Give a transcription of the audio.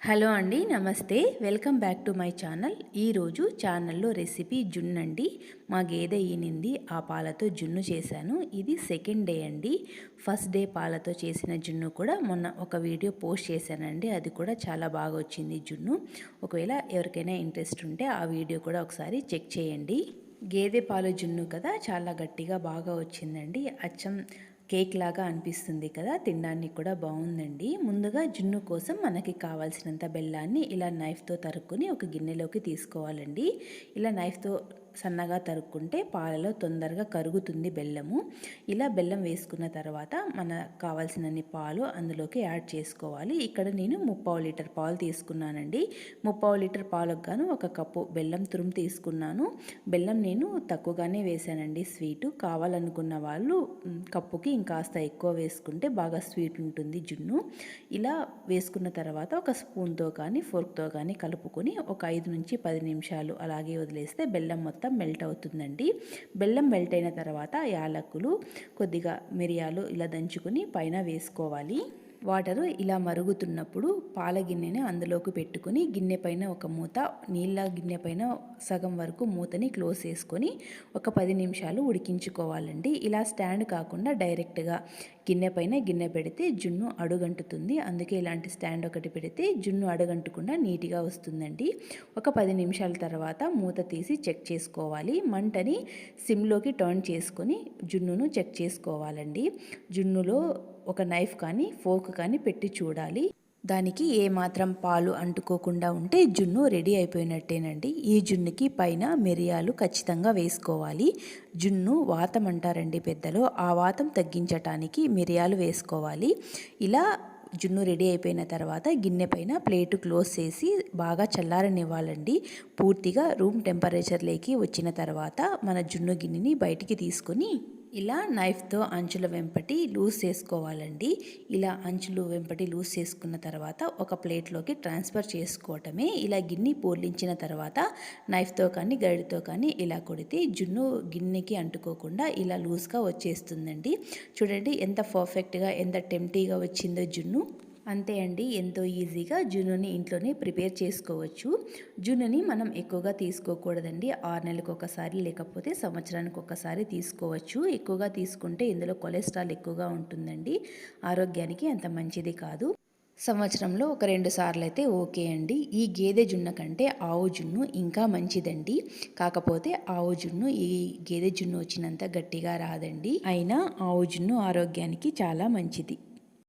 Hello అండి namaste. Welcome back to my channel. ఈరోజు ఛానల్లో రెసిపీ జున్ను అండి. మా గేదె ఈనింది ఆ పాలతో జున్ను చేశాను. ఇది సెకండ్ డే అండి. ఫస్ట్ డే పాలతో చేసిన జున్ను కూడా మొన్న ఒక వీడియో పోస్ట్ చేశానండి. అది కూడా చాలా బాగా వచ్చింది జున్ను. ఒకవేళ ఎవరికైనా ఇంట్రెస్ట్ ఉంటే ఆ వీడియో కూడా ఒకసారి చెక్ చేయండి. గేదె పాలు జున్ను కదా చాలా గట్టిగా బాగా వచ్చిందండి. అచ్చం కేక్ లాగా అనిపిస్తుంది కదా తినడానికి కూడా బాగుందండి ముందుగా జున్ను కోసం మనకి కావాల్సినంత బెల్లాన్ని ఇలా నైఫ్తో తరుక్కుని ఒక గిన్నెలోకి తీసుకోవాలండి. ఇలా నైఫ్తో సన్నగా తరుక్కుంటే పాలలో తొందరగా కరుగుతుంది బెల్లము. ఇలా బెల్లం వేసుకున్న తర్వాత మనకు కావాల్సినన్ని పాలు అందులోకి యాడ్ చేసుకోవాలి. ఇక్కడ నేను ముప్పావు లీటర్ పాలు తీసుకున్నానండి. ముప్పావు లీటర్ పాలకు గాను ఒక కప్పు బెల్లం తురుము తీసుకున్నాను. బెల్లం నేను తక్కువగానే వేసానండి స్వీటు కావాలనుకున్న వాళ్ళు కప్పుకి ఇంకాస్త ఎక్కువ వేసుకుంటే బాగా స్వీట్ ఉంటుంది జున్ను. ఇలా వేసుకున్న తర్వాత ఒక స్పూన్తో కానీ ఫోర్క్తో కానీ కలుపుకొని ఒక ఐదు నుంచి పది నిమిషాలు అలాగే వదిలేస్తే బెల్లం మొత్తం మెల్ట్ అవుతుందండి. బెల్లం మెల్ట్ అయిన తర్వాత యాలకులు కొద్దిగా మిరియాలు ఇలా దంచుకొని పైన వేసుకోవాలి. వాటరు ఇలా మరుగుతున్నప్పుడు పాల గిన్నెని అందులోకి పెట్టుకుని గిన్నె పైన ఒక మూత నీళ్ళ గిన్నె పైన సగం వరకు మూతని క్లోజ్ చేసుకొని ఒక పది నిమిషాలు ఉడికించుకోవాలండి. ఇలా స్టాండ్ కాకుండా డైరెక్ట్గా గిన్నె పైన గిన్నె పెడితే జున్ను అడుగంటుతుంది. అందుకే ఇలాంటి స్టాండ్ ఒకటి పెడితే జున్ను అడుగంటకుండా నీట్గా వస్తుందండి. ఒక పది నిమిషాల తర్వాత మూత తీసి చెక్ చేసుకోవాలి. మంటని సిమ్లోకి టర్న్ చేసుకొని జున్నును చెక్ చేసుకోవాలండి. జున్నులో ఒక నైఫ్ కానీ ఫోక్ కానీ పెట్టి చూడాలి. దానికి ఏ మాత్రం పాలు అంటుకోకుండా ఉంటే జున్ను రెడీ అయిపోయినట్టేనండి. ఈ జున్నుకి పైన మిరియాలు ఖచ్చితంగా వేసుకోవాలి. జున్ను వాతం అంటారండి పెద్దలు. ఆ వాతం తగ్గించటానికి మిరియాలు వేసుకోవాలి. ఇలా జున్ను రెడీ అయిపోయిన తర్వాత గిన్నె పైన ప్లేటు క్లోజ్ చేసి బాగా చల్లారనివ్వాలండి. పూర్తిగా రూమ్ టెంపరేచర్లోకి వచ్చిన తర్వాత మన జున్ను గిన్నెని బయటికి తీసుకొని ఇలా నైఫ్తో అంచుల వెంపటి లూజ్ చేసుకోవాలండి. ఇలా అంచులు వెంపటి లూజ్ చేసుకున్న తర్వాత ఒక ప్లేట్లోకి ట్రాన్స్ఫర్ చేసుకోవటమే. ఇలా గిన్నె పోర్లించిన తర్వాత నైఫ్తో కానీ గడితో కానీ ఇలా కొడితే జున్ను గిన్నెకి అంటుకోకుండా ఇలా లూజ్గా వచ్చేస్తుందండి. చూడండి ఎంత పర్ఫెక్ట్గా ఎంత టెంప్టీగా వచ్చిందో జున్ను. అంతే అండి ఎంతో ఈజీగా జున్నుని ఇంట్లోనే ప్రిపేర్ చేసుకోవచ్చు. జున్నుని మనం ఎక్కువగా తీసుకోకూడదండి. ఆరు నెలలకు ఒకసారి లేకపోతే సంవత్సరానికి ఒకసారి తీసుకోవచ్చు. ఎక్కువగా తీసుకుంటే ఇందులో కొలెస్ట్రాల్ ఎక్కువగా ఉంటుందండి. ఆరోగ్యానికి అంత మంచిది కాదు. సంవత్సరంలో ఒక రెండు సార్లు అయితే ఓకే అండి. ఈ గేదె జున్ను కంటే ఆవు జున్ను ఇంకా మంచిదండి. కాకపోతే ఆవు జున్ను ఈ గేదె జున్ను వచ్చినంత గట్టిగా రాదండి. అయినా ఆవు జున్ను ఆరోగ్యానికి చాలా మంచిది.